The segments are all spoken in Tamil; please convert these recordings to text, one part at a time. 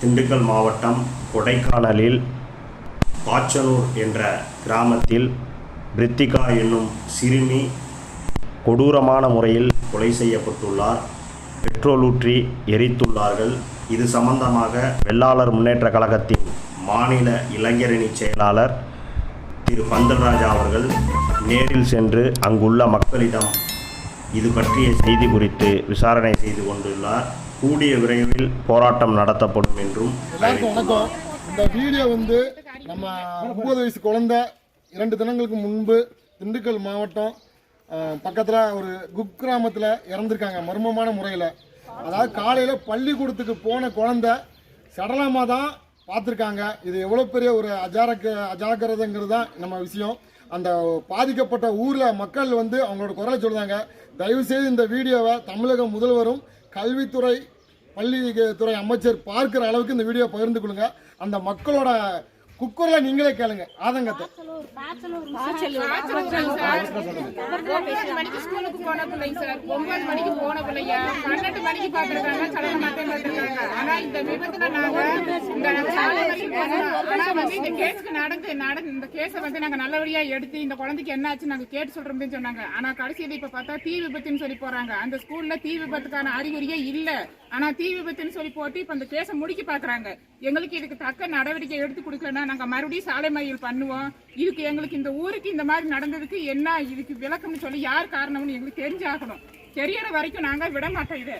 திண்டுக்கல் மாவட்டம் கொடைக்கானலில் பாச்சனூர் என்ற கிராமத்தில் பிரித்திகா என்னும் சிறுமி கொடூரமான முறையில் கொலை செய்யப்பட்டுள்ளார். பெட்ரோல் ஊற்றி எரித்துள்ளார்கள். இது சம்பந்தமாக வெள்ளாளர் முன்னேற்ற கழகத்தின் மாநில இளைஞரணி செயலாளர் திரு பந்தல்ராஜா அவர்கள் நேரில் சென்று அங்குள்ள மக்களிடம் இது பற்றிய செய்தி குறித்து விசாரணை செய்து கொண்டுள்ளார். கூடிய விரைவில் போராட்டம் நடத்தப்படும் என்றும் எல்லாருக்கும் வணக்கம். இந்த வீடியோ வந்து நம்ம முப்பது வயசு குழந்தை இரண்டு தினங்களுக்கு முன்பு திண்டுக்கல் மாவட்டம் பக்கத்தில் ஒரு குக்கிராமத்தில் இறந்துருக்காங்க மர்மமான முறையில். அதாவது காலையில் பள்ளிக்கூடத்துக்கு போன குழந்தை சடலமாக தான் பார்த்துருக்காங்க. இது எவ்வளோ பெரிய ஒரு அஜாரக்க அஜாக்கிரதைங்கிறது தான் நம்ம விஷயம். அந்த பாதிக்கப்பட்ட ஊரில் மக்கள் வந்து அவங்களோட குரலை சொல்கிறாங்க தயவுசெய்து இந்த வீடியோவை தமிழக முதல்வரும் கல்வித்துறை பள்ளி துறை அமைச்சர் பார்க்குற அளவுக்கு இந்த வீடியோ பகிர்ந்து கொள்ளுங்க. அந்த மக்களோட குக்கரில் நீங்களே கேளுங்க. ஆதங்கத்தை. மணிக்கு ஸ்கூலுக்கு போன பிள்ளைங்க சார். ஒன்பது மணிக்கு போன பிள்ளைங்க. பன்னெண்டு மணிக்கு பார்த்துருக்காங்க. சடல மட்டும் பார்த்துருக்காங்க. ஆனா இந்த விபத்துல நாங்க இந்த சாலை வரைக்கும் போனோம். ஆனா வந்து இந்த கேஸ்க்கு நடந்து நடந்து இந்த கேஸை வந்து நாங்க நல்லபடியா எடுத்து இந்த குழந்தைக்கு என்ன ஆச்சு நாங்க கேட்டு சொல்றோம்னு சொன்னாங்க. ஆனா கடைசியில் இப்ப பார்த்தா தீ விபத்துன்னு சொல்லி போறாங்க. அந்த ஸ்கூல்ல தீ விபத்துக்கான அறிகுறியே இல்லை. ஆனா தீ விபத்துன்னு சொல்லி போட்டு இப்ப அந்த கேஸை முடிக்க பாக்குறாங்க. எங்களுக்கு இதுக்கு தக்க நடவடிக்கை எடுத்து கொடுக்கலன்னா நாங்க மறுபடியும் சாலை மறியல் பண்ணுவோம். இதுக்கு எங்களுக்கு இந்த ஊருக்கு இந்த மாதிரி நடந்ததுக்கு என்ன இதுக்கு விளக்கம்னு சொல்லி யார் காரணம்னு எங்களுக்கு தெரிஞ்சாகணும். தெரியற வரைக்கும் நாங்க விட மாட்டோம் இது.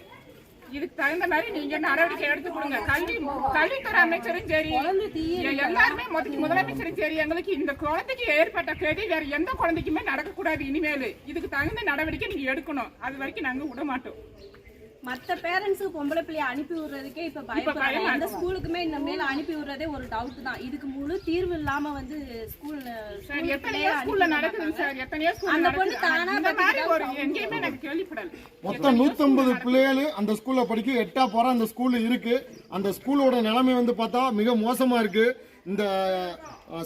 இதுக்கு தகுந்த மாதிரி நீங்க நடவடிக்கை எடுத்து கொடுங்க. கல்வி கல்வித்துறை அமைச்சரும் சரி எல்லாருமே முதல் முதலமைச்சரும் சரி எங்களுக்கு இந்த குழந்தைக்கு ஏற்பட்ட கெதி வேற எந்த குழந்தைக்குமே நடக்கக்கூடாது இனிமேல். இதுக்கு தகுந்த நடவடிக்கை நீங்க எடுக்கணும். அது வரைக்கும் நாங்க விட மாட்டோம் மத்த பேரண்ட்ஸ் பொம்பளை பிள்ளைய அனுப்பி விடுறதுக்கே இப்ப பயப்படுறாங்க. அந்த ஸ்கூலுக்குமே இந்த மேல அனுப்பி விடுறதே ஒரு டவுட் தான். இதுக்கு முழு தீர்வு இல்லாம வந்து ஸ்கூல் சார் எத்தனையோ ஸ்கூல்ல நடக்குது சார். எத்தனையோ ஸ்கூல்ல அந்த பொண்ணு தானா இந்த மாதிரி ஒரு எங்கேயுமே எனக்கு கேள்விப்படல. மொத்தம் நூற்றம்பது பிள்ளைகள் அந்த ஸ்கூலில் படிக்க எட்டா போகிற அந்த ஸ்கூலில் இருக்கு. அந்த ஸ்கூலோட நிலைமை வந்து பார்த்தா மிக மோசமாக இருக்கு. இந்த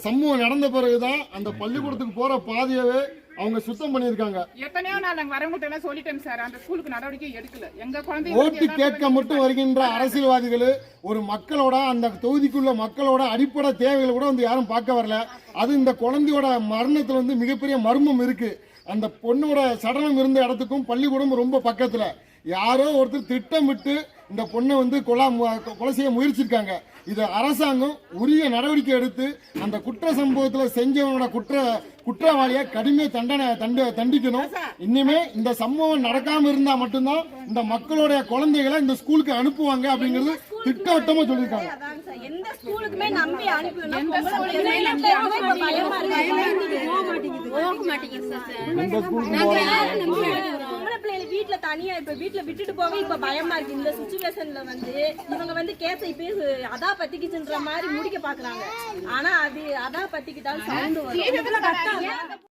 சம்பவம் நடந்த பிறகுதான் அந்த பள்ளிக்கூடத்துக்கு போகிற பாதையவே அவங்க சுத்தம் பண்ணியிருக்காங்க. எத்தனையோ நாள் நாங்க வரமுட்டேன்னா சொல்லிட்டேன் சார். அந்த ஸ்கூலுக்கு நடவடிக்கை எடுக்கல. எங்க குழந்தை ஓட்டு கேட்க மட்டும் வருகின்ற அரசியல்வாதிகள் ஒரு மக்களோட அந்த தொகுதிக்குள்ள மக்களோட அடிப்படை தேவைகளை கூட வந்து யாரும் பார்க்க வரல. அது இந்த குழந்தையோட மரணத்துல வந்து மிகப்பெரிய மர்மம் இருக்கு. அந்த பொண்ணோட சடலம் இருந்த இடத்துக்கும் பள்ளிக்கூடம் ரொம்ப பக்கத்துல. யாரோ ஒருத்தர் திட்டமிட்டு இந்த பொண்ணை வந்து கொலா கொலை செய்ய முயற்சிருக்காங்க. இது அரசாங்கம் உரிய நடவடிக்கை எடுத்து அந்த குற்ற சம்பவத்தில் செஞ்சவனோட குற்ற குற்றவாளியை கடுமையாக தண்டனை தண்ட தண்டிக்கணும். இனிமே இந்த சம்பவம் நடக்காம இருந்தா மட்டும்தான் இந்த மக்களுடைய குழந்தைகளை இந்த ஸ்கூலுக்கு அனுப்புவாங்க அப்படிங்கிறது திட்டவட்டமா சொல்லியிருக்காங்க. எந்த ஸ்கூலுக்குமே நம்பி அனுப்பி பிள்ளைகளை வீட்ல தனியா இப்ப வீட்ல விட்டுட்டு போக இப்ப பயமா இருக்கு. இந்த சுச்சுவேஷன்ல வந்து இவங்க வந்து கேஸ இப்ப அதா பத்திக்கிச்சுன்ற மாதிரி முடிக்க பாக்குறாங்க. ஆனா அது அதா பத்திக்கிட்டாலும் சவுண்ட் வரும்.